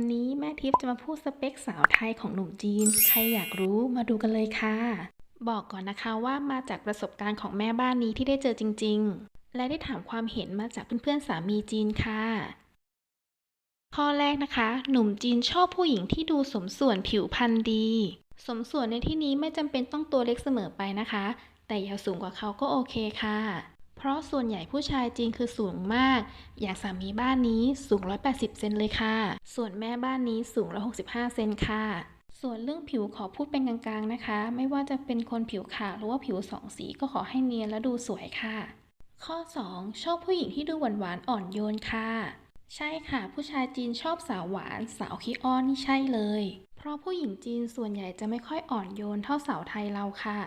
วันนี้แม่ทิพย์จะมาพูดสเปคสาวไทยของหนุ่มจีน ใครอยากรู้มาดูกันเลยค่ะ บอกก่อนนะคะว่ามาจากประสบการณ์ของแม่บ้านนี้ที่ได้เจอจริง ๆ และได้ถามความเห็นมาจากเพื่อนๆสามีจีนค่ะ ข้อแรกนะคะ หนุ่มจีนชอบผู้หญิงที่ดูสมส่วนผิวพรรณดี สมส่วนในที่นี้ไม่จำเป็นต้องตัวเล็กเสมอไปนะคะ แต่อย่าสูงกว่าเขาก็โอเคค่ะ เพราะส่วนใหญ่ผู้ชายจีนคือสูงมาก อย่างสามีบ้านนี้สูง 180 เซนเลยค่ะ ส่วนแม่บ้านนี้สูง 165 เซนค่ะ ส่วนเรื่องผิวขอพูดเป็นกลางๆนะคะ ไม่ว่าจะเป็นคนผิวขาวหรือว่าผิวสองสีก็ขอให้เนียนและดูสวยค่ะ ข้อ 2 ชอบผู้หญิงที่ดูหวานๆอ่อนโยนค่ะ ใช่ค่ะ ผู้ชายจีนชอบสาวหวาน สาวขี้อ้อนนี่ใช่เลย เพราะผู้หญิงจีนส่วนใหญ่จะไม่ค่อยอ่อนโยนเท่าสาวไทยเราค่ะ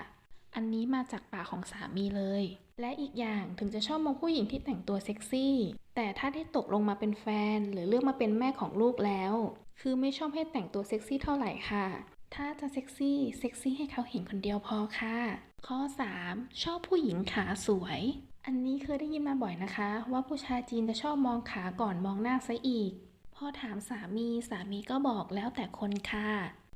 อันนี้มาจากปากของสามีเลย และอีกอย่างถึงจะชอบมองผู้หญิงที่แต่งตัวเซ็กซี่ แต่ถ้าได้ตกลงมาเป็นแฟน หรือเลือกมาเป็นแม่ของลูกแล้ว คือไม่ชอบให้แต่งตัวเซ็กซี่เท่าไหร่ค่ะ ถ้าจะเซ็กซี่ เซ็กซี่ให้เขาเห็นคนเดียวพอค่ะ ข้อ 3 ชอบผู้หญิงขาสวย อันนี้เคยได้ยินมาบ่อยนะคะ ว่าผู้ชายจีนจะชอบมองขาก่อนมองหน้าซะอีก พอถามสามีสามีก็บอกแล้วแต่คนค่ะ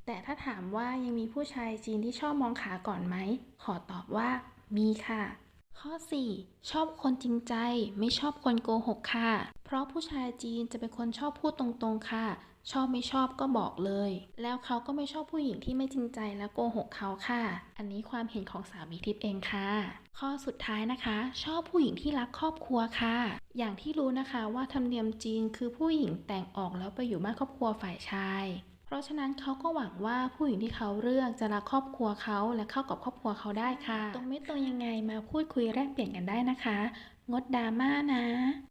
แต่ถ้าถามว่ายังมีผู้ชายจีนที่ชอบมองขาก่อนไหม ขอตอบว่ามีค่ะ ข้อ 4 ชอบคนจริงใจ ไม่ชอบคนโกหกค่ะ เพราะผู้ชายจีนจะเป็นคนชอบพูดตรงๆค่ะ ชอบไม่ชอบก็บอกเลย แล้วเขาก็ไม่ชอบผู้หญิงที่ไม่จริงใจและโกหกเขาค่ะ อันนี้ความเห็นของสามีทิพย์เองค่ะ ข้อสุดท้ายนะคะ ชอบผู้หญิงที่รักครอบครัวค่ะ อย่างที่รู้นะคะว่าธรรมเนียมจีนคือผู้หญิงแต่งออกแล้วไปอยู่บ้านครอบครัวฝ่ายชาย เพราะฉะนั้นเขาก็หวังว่าผู้หญิงที่เขาเลือกจะรักครอบครัวเขาและเข้ากับครอบครัวเขาได้ค่ะ ตรงไม่ตรงยังไงมาพูดคุยแลกเปลี่ยนกันได้นะคะ งดดราม่านะ